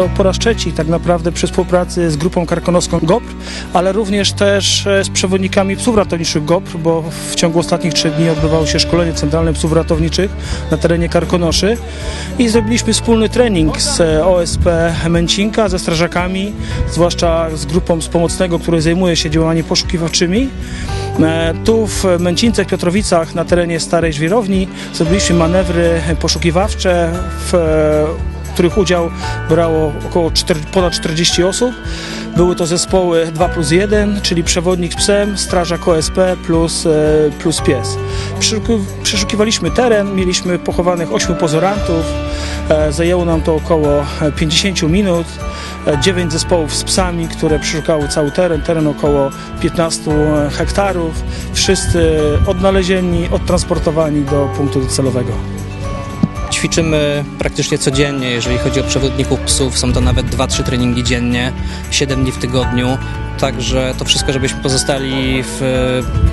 to po raz trzeci tak naprawdę przy współpracy z grupą karkonoską GOPR, ale również też e, z przewodnikami psów ratowniczych GOPR, bo w ciągu ostatnich trzech dni odbywało się szkolenie centralne psów ratowniczych na terenie Karkonoszy i zrobiliśmy wspólny trening z e, OSP Męcinka, ze strażakami, zwłaszcza z grupą z pomocnego, który zajmuje się działaniami poszukiwawczymi. E, Tu w Męcińcach, Piotrowicach na terenie Starej Żwirowni zrobiliśmy manewry poszukiwawcze, w których udział brało około 4, ponad 40 osób. Były to zespoły 2 plus 1, czyli przewodnik z psem, strażak OSP plus, e, plus pies. Przeszuki- Przeszukiwaliśmy teren, mieliśmy pochowanych 8 pozorantów. E, Zajęło nam to około e, 50 minut. 9 zespołów z psami, które przeszukały cały teren, teren około 15 hektarów. Wszyscy odnalezieni, odtransportowani do punktu docelowego. Ćwiczymy praktycznie codziennie, jeżeli chodzi o przewodników psów. Są to nawet 2-3 treningi dziennie, 7 dni w tygodniu. Także to wszystko, żebyśmy pozostali w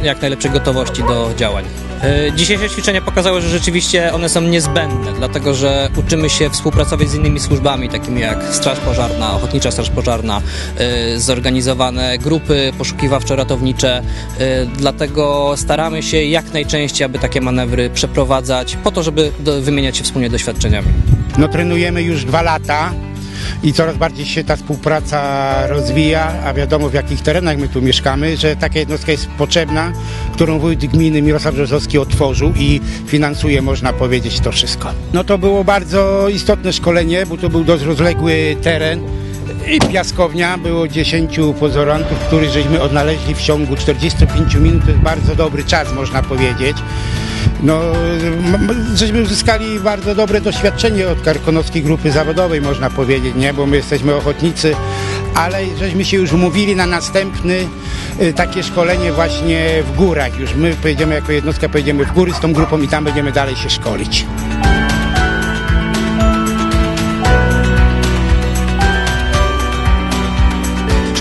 e, jak najlepszej gotowości do działań. E, Dzisiejsze ćwiczenia pokazały, że rzeczywiście one są niezbędne, dlatego że uczymy się współpracować z innymi służbami, takimi jak Straż Pożarna, Ochotnicza Straż Pożarna, e, zorganizowane grupy poszukiwawczo-ratownicze. E, Dlatego staramy się jak najczęściej, aby takie manewry przeprowadzać, po to, żeby wymieniać się wspólnie doświadczeniami. No trenujemy już dwa lata i coraz bardziej się ta współpraca rozwija, a wiadomo w jakich terenach my tu mieszkamy, że taka jednostka jest potrzebna, którą wójt gminy Mirosław Brzozowski otworzył i finansuje, można powiedzieć, to wszystko. No to było bardzo istotne szkolenie, bo to był dość rozległy teren i piaskownia, było 10 pozorantów, których żeśmy odnaleźli w ciągu 45 minut, to jest bardzo dobry czas, można powiedzieć. No, żeśmy uzyskali bardzo dobre doświadczenie od Karkonoskiej Grupy Zawodowej, można powiedzieć, nie? Bo my jesteśmy ochotnicy, ale żeśmy się już umówili na następny y, takie szkolenie właśnie w górach. Już my pojedziemy jako jednostka, pojedziemy w góry z tą grupą i tam będziemy dalej się szkolić.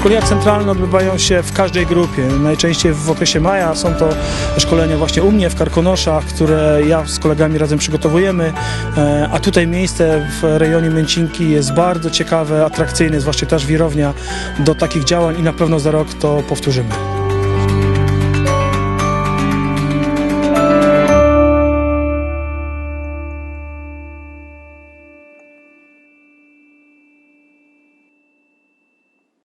Szkolenia centralne odbywają się w każdej grupie. Najczęściej w okresie maja są to szkolenia właśnie u mnie w Karkonoszach, które ja z kolegami razem przygotowujemy. E, A tutaj miejsce w rejonie Męcinki jest bardzo ciekawe, atrakcyjne, zwłaszcza też wirownia do takich działań i na pewno za rok to powtórzymy.